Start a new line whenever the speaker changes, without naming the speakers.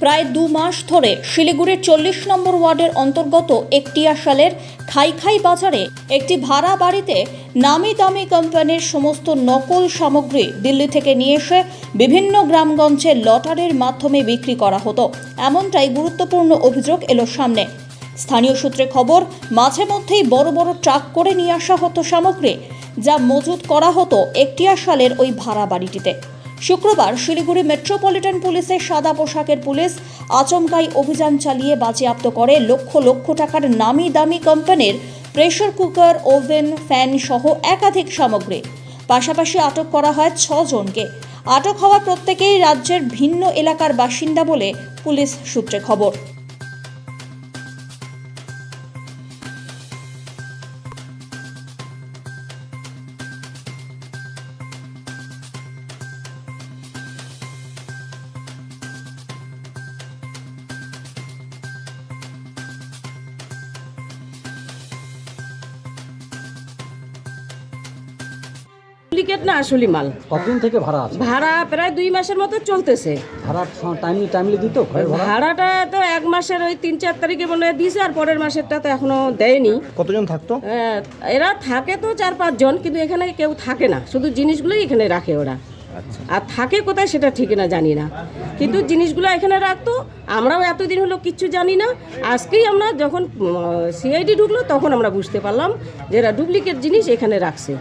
প্রায় দু মাস ধরে শিলিগুড়ির চল্লিশ নম্বর ওয়ার্ডের অন্তর্গত একটিয়াশালের খাইখাই বাজারে একটি ভাড়া বাড়িতে নামি দামি কোম্পানির সমস্ত নকল সামগ্রী দিল্লি থেকে নিয়ে এসে বিভিন্ন গ্রামগঞ্জে লটারির মাধ্যমে বিক্রি করা হতো। এমনটাই গুরুত্বপূর্ণ অভিযোগ এলো সামনে। স্থানীয় সূত্রে খবর, মাঝে মধ্যেই বড় বড় ট্রাক করে নিয়ে আসা হতো সামগ্রী, যা মজুত করা হতো একটিয়াশালের ওই ভাড়া বাড়িটিতে। শুক্রবার শিলিগুড়ি মেট্রোপলিটন পুলিশের সাদা পোশাকের পুলিশ আচমকাই অভিযান চালিয়ে বাজেয়াপ্ত করে লক্ষ লক্ষ টাকার নামি দামি কোম্পানির প্রেশার কুকার, ওভেন, ফ্যান সহ একাধিক সামগ্রী। পাশাপাশি আটক করা হয় ছজনকে। আটক হওয়া প্রত্যেকেই রাজ্যের ভিন্ন এলাকার বাসিন্দা বলে পুলিশ সূত্রে খবর।
ডুপ্লিকেট না আসলি মাল।
কতদিন থেকে ভাড়া আছে?
ভাড়া প্রায় দুই মাসের মতো চলতেছে।
ভাড়া টাইমলি টাইমলি দিত
ভাড়াটা তো এক মাসের ওই তিন চার তারিখে মনে হয় দিয়েছে আর পরের মাসেরটা তো এখনও দেয়নি।
কতজন থাকতো?
হ্যাঁ, এরা থাকে তো চার পাঁচজন কিন্তু এখানে কেউ থাকে না। শুধু জিনিসগুলোই এখানে রাখে ওরা। আর থাকে কোথায় সেটা ঠিক না জানি না। কিন্তু জিনিসগুলো এখানে রাখতো আমরাও এতদিন হলো কিচ্ছু জানি না। আজকেই আমরা যখন সিআইডি ঢুকলো তখন আমরা বুঝতে পারলাম যে এরা ডুপ্লিকেট জিনিস এখানে রাখছে।